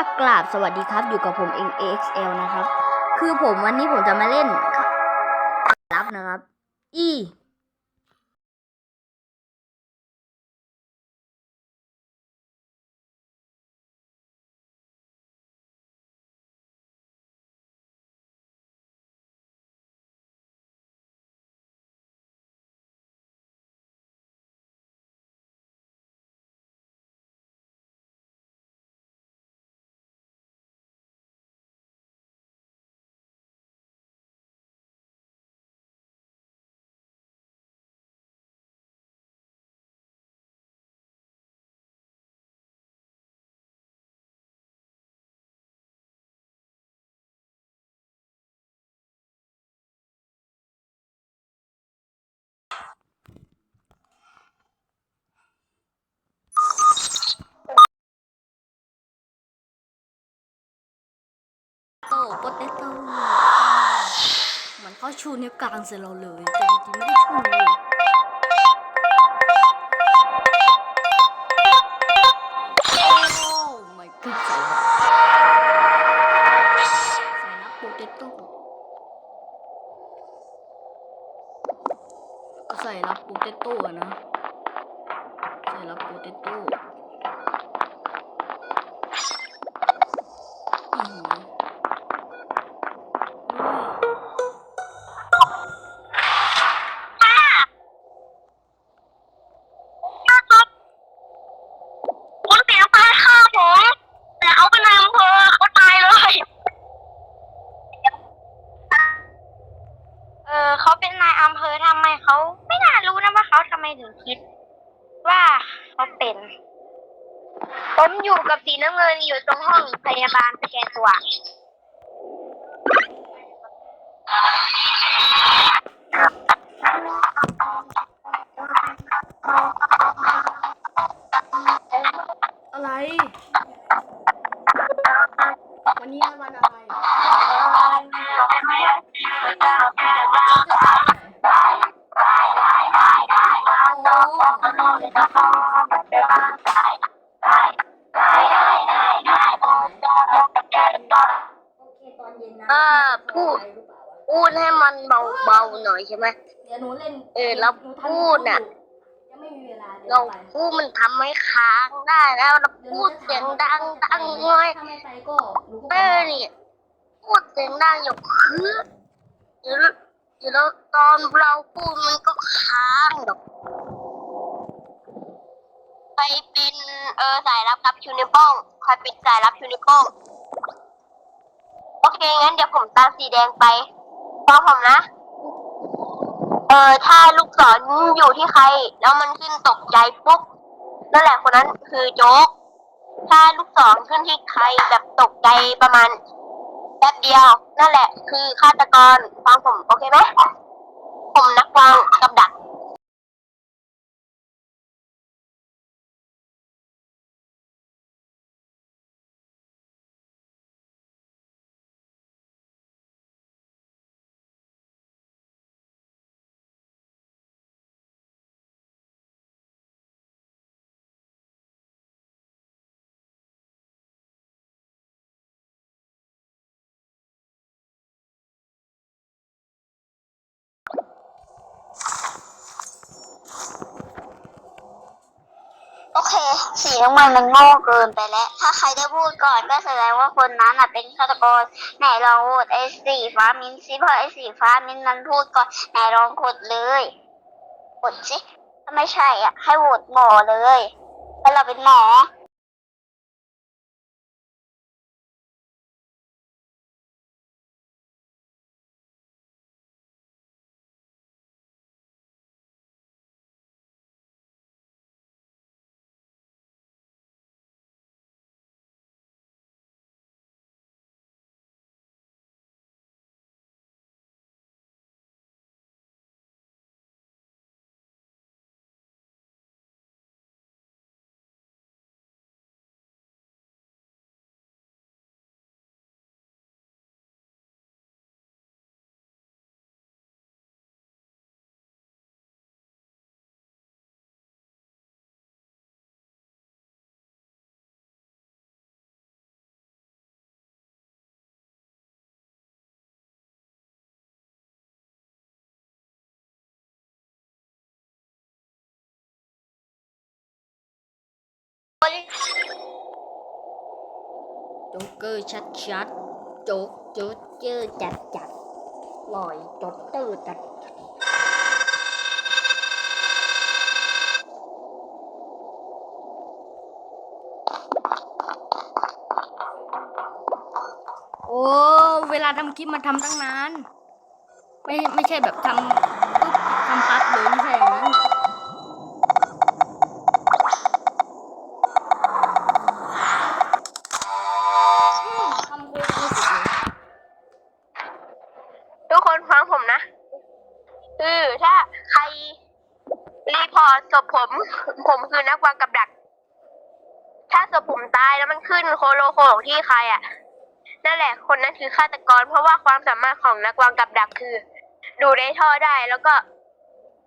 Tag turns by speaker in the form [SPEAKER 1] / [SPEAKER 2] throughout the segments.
[SPEAKER 1] อักราบสวัสดีครับอยู่กับผมเอง AXL นะครับ คือผมวันนี้ผมจะมาเล่นรับนะครับอี โต้โปเตโต้เหมือนเขาชูนิ้วกลางใส่เราเลย แต่จริงๆไม่ได้ชูโอ้ my god ใส่รับใส่รับโปเตโต้ใส่รับโปเตโต้นะ ใส่รับโปเตโต้อืม
[SPEAKER 2] คุณเสียไปฆ่าผม แต่เขาเป็นนายอำเภอเขาตายเลย เออเขาเป็นนายอำเภอทำไมเขาไม่น่ารู้นะว่าเขาทำไมถึงคิด ว่าเขาเป็น ผมอยู่ กับสีน้ำเงินอยู่ตรงห้องพยาบาลสแกนตัว
[SPEAKER 1] โอ้
[SPEAKER 2] เออพูด พูดให้มันเบาๆหน่อยใช่ไหม
[SPEAKER 1] เดี๋ยวหนูเล่น
[SPEAKER 2] เออแล้วพูดน่ะ
[SPEAKER 1] ยังไม่มีเวลาเดี๋ยว
[SPEAKER 2] เรา
[SPEAKER 1] ไป
[SPEAKER 2] พูดมันทำให้ค้างได้แล้วเราพูดเสียงดังดังน้อย
[SPEAKER 1] ถ้าไม่ไปก็หนูก็
[SPEAKER 2] เออเนี่ยพูดเสียงดังอยู่คือเดี๋ยวเดี๋ยวตอนเราพูดมันก็ค้างดอกใครเป็นเออสายรับครับชูนิ้วโป้งใครเป็นสายรับชูนิ้วโป้งโอ เคงั้นเดี๋ยวผมตามสีแดงไปฟังผมนะ เออถ้าลูกศรอยู่ที่ใคร แล้วมันขึ้นตกใจปุ๊บนั่นแหละคนนั้นคือโจ๊ก ถ้าลูกศรขึ้นที่ใครแบบตกใจประมาณแป๊บเดียว นั่นแหละ คือฆาตกรฟังผมโอเคไหมผมนักวางกับดัก เค สีน้ำมันมันโง่เกินไปแล้ว ถ้าใครได้พูดก่อนก็แสดงว่าคนนั้นอะเป็นฆาตกรไหนลองโหวตไอ้สีฟ้ามินซิเพราะไอ้สีฟ้ามินมันพูดก่อนไหนลองกดเลยกดสิถ้าไม่ใช่อะ ให้โหวตหมอเลยเพราะเราเป็นหมอ
[SPEAKER 1] โจ๊กเกอร์ชัดชัดโจ๊กโจ๊กเกอจัดจัดลอยจ๊กเกอจัดจัดโอ้ เวลาทำคลิปมาทำตั้งนาน ไม่ไม่ใช่แบบทำปุ๊บทำปั๊บเลยไม่ใช่อย่างนั้น
[SPEAKER 2] ผมคือนักวางกับดัก ถ้าศพผมตายแล้วมันขึ้นโคโลโคของที่ใครอะ นั่นแหละ คนนั้นคือฆาตกร เพราะว่าความสามารถของนักวางกับดักคือ ดูในท่อได้แล้วก็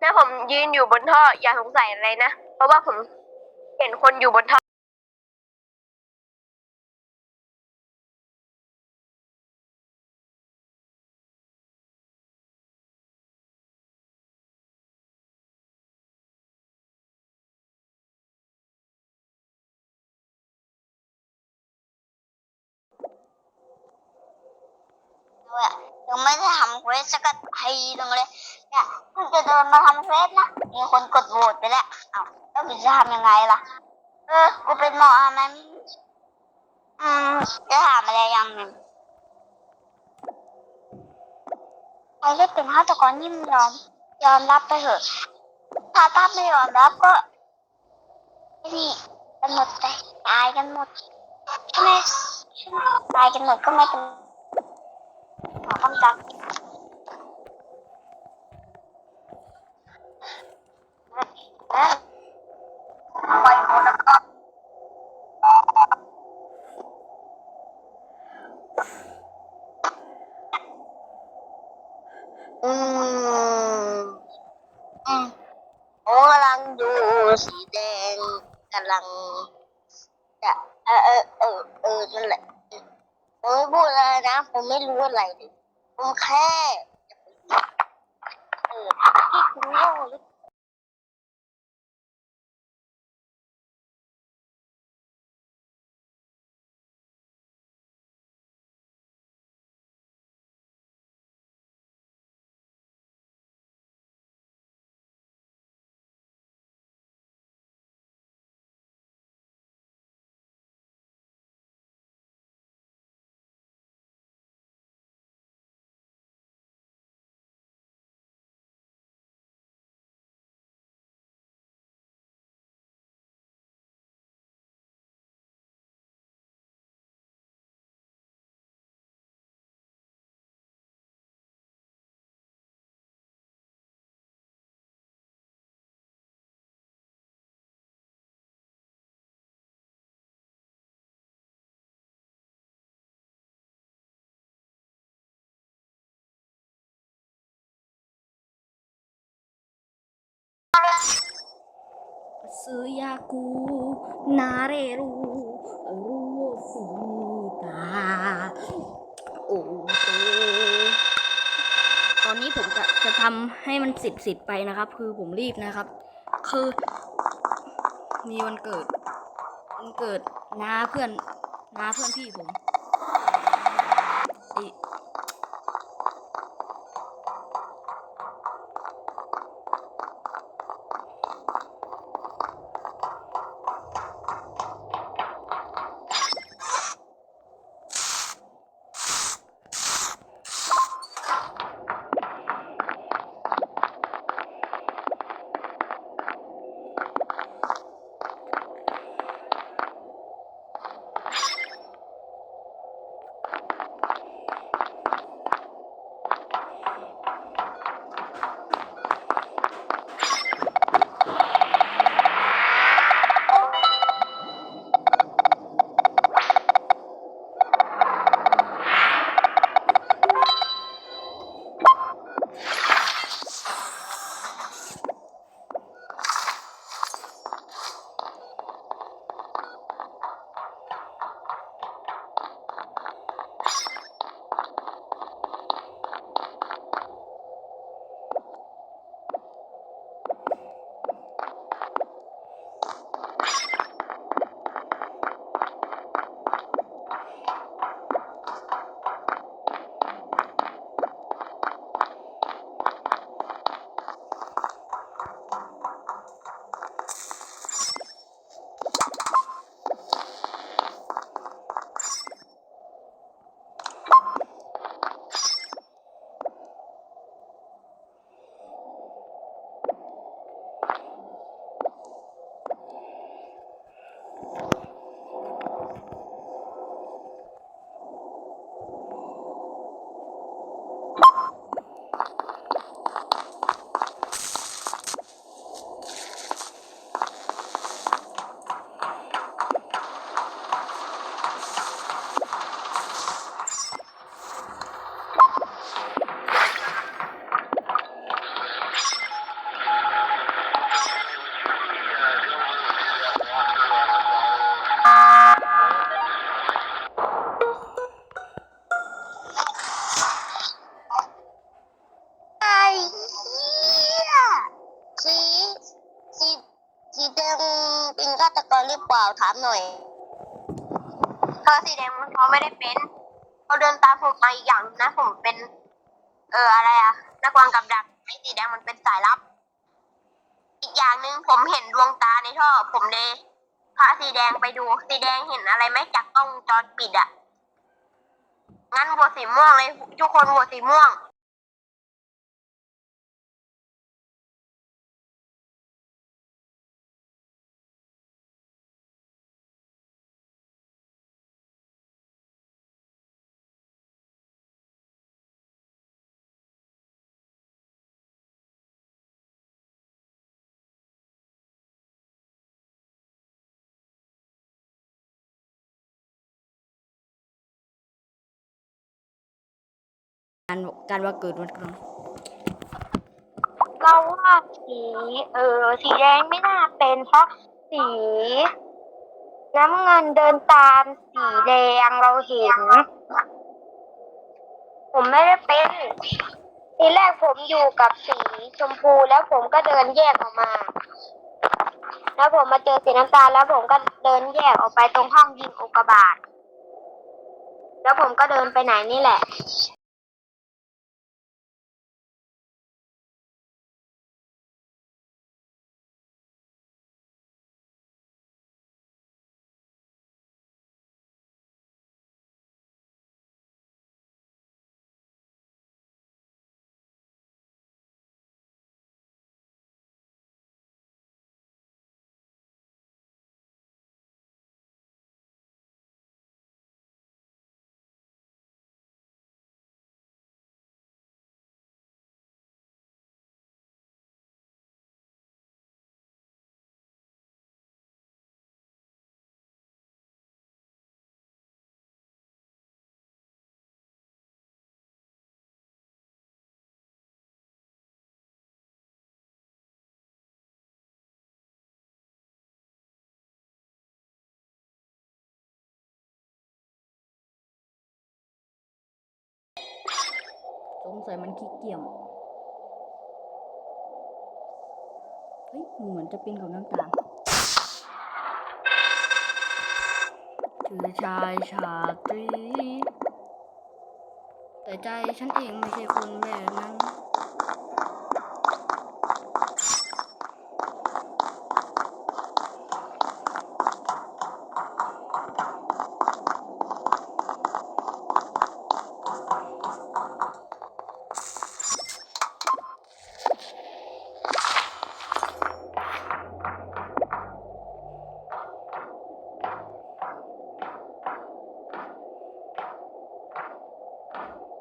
[SPEAKER 2] ถ้าผมยืนอยู่บนท่ออย่าสงสัยอะไรนะ เพราะว่าผมเห็นคนอยู่บนท่อ
[SPEAKER 3] ด้วยยังไม่ได้ทำเควสสักทีนึงเลยเนี่ยเพิ่งจะเดินมาทำเควสนะมีคนกดโหวตไปแล้วเอ้าแล้วผมจะทำยังไงล่ะ เออกูเป็นหมออะมันอืมจะถามอะไรอย่างหนึ่งใครเล่นเป็นฆาตกรยิ่งยอม ยอมรับไปเถอะ ถ้าตั้มไม่ยอมรับก็นี่กันหมดไปตายกันหมดใช่ไหมใช่ไหมตายกันหมดก็ไม่เป็น หมอคำจังเอ๊ะไปหมดแล้วก็
[SPEAKER 2] อืมอืมโอ้กำลังดูสีแดงกำลังจะเออเออเออเออนั่นแหละผมไม่พูดอะไรนะ ผมไม่รู้อะไรเลย ผมแค่เออที่คุณโง่หรือ
[SPEAKER 1] ซื้อยากูนาเรรูรูสีตาโอ้โตตอนนี้ผมจะจะทำให้มันสิทธิ์สิทธิ์ไปนะครับ คือผมรีบนะครับ คือ มีวันเกิด วันเกิดน้าเพื่อนน้าเพื่อนพี่ผม ไม่
[SPEAKER 2] ได้เป็นเขาเดินตามผมมาอีกอย่างนะ ผมเป็น เอออะไรอะนักวางกับดักไอ้สีแดงมันเป็นสายลับ อีกอย่างหนึ่งผมเห็นดวงตาในท่อ ผมเลยพาสีแดงไปดูสีแดงเห็นอะไรไหมจากกล้องวงจรปิดอะงั้นโหวตสีม่วงเลย ทุกคนโหวตสีม่วง
[SPEAKER 1] การการว่าเกิดวันกลาง
[SPEAKER 4] เราว่าสีเออสีแดงไม่น่าเป็นเพราะสี น้ำเงินเดินตามสีแดงเราเห็น ผมไม่ได้เป็นทีแรกผมอยู่กับสีชมพูแล้วผมก็เดินแยกออกมา แล้วผมมาเจอสีน้ำตาลแล้วผมก็เดินแยกออกไปตรงห้องยิงอุกกาบาตแล้วผมก็เดินไปไหนนี่แหละ
[SPEAKER 1] งสัยมันขี้เกียจเฮ้ยเหมือนจะเป็นกับน้ำตาลคือชายชาตรี แต่ใจฉันเองไม่ใช่คนแบบนั้น Thank you.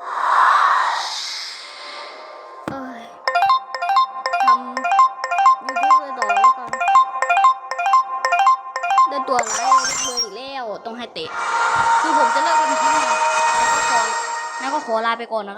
[SPEAKER 1] ตัวร้ายได้ตัวอีกแล้วต้องให้เตะ คือผมจะเลิกทำคลิปแล้วก็ขอแล้วก็ขอลาไปก่อนนะครับ